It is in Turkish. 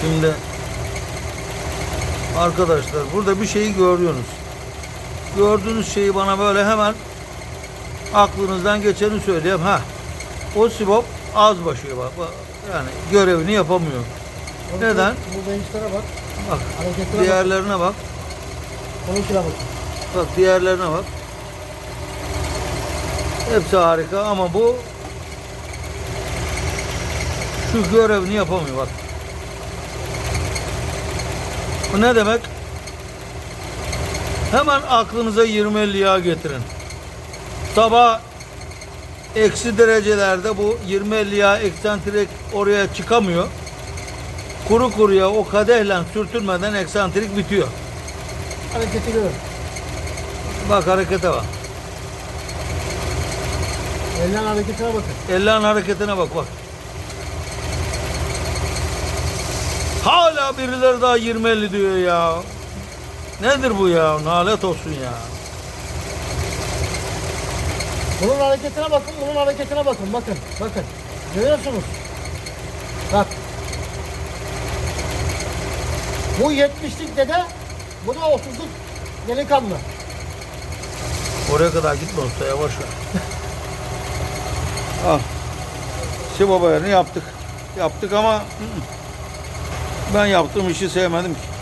Şimdi arkadaşlar burada bir şeyi görüyorsunuz. Gördüğünüz şeyi bana böyle hemen aklınızdan geçeni söyleyeyim. Ha. O sibop az başıyor bak. bak. Yani görevini yapamıyor. Onun Neden? Bu bençlere bak. Bak. Hareketine bak. Diğerlerine bak. Onunkine bak. Bak diğerlerine bak. Hepsi harika ama bu şu görevini yapamıyor bak. Bu ne demek? Hemen aklınıza 20 yağ getirin. Sabah eksi derecelerde bu 20 yağ eksantrik oraya çıkamıyor. Kuru kuruya o kadehle sürtülmeden eksantrik bitiyor. Hareketi gör. Bak harekete bak. Elden hareketine bakın. Ellerin hareketine bak bak. Hala birileri daha 20-50 diyor ya. Nedir bu ya? Nalet olsun ya. Bunun hareketine bakın, bunun hareketine bakın. Bakın, bakın. Görüyorsunuz? Bak. Bu 70'lik dede, bu da 30'luk delikanlı. Oraya kadar gitme usta yavaş ver. Al. Ayarını yaptık. Yaptık ama ı-ı. Ben yaptığım işi sevmedim ki.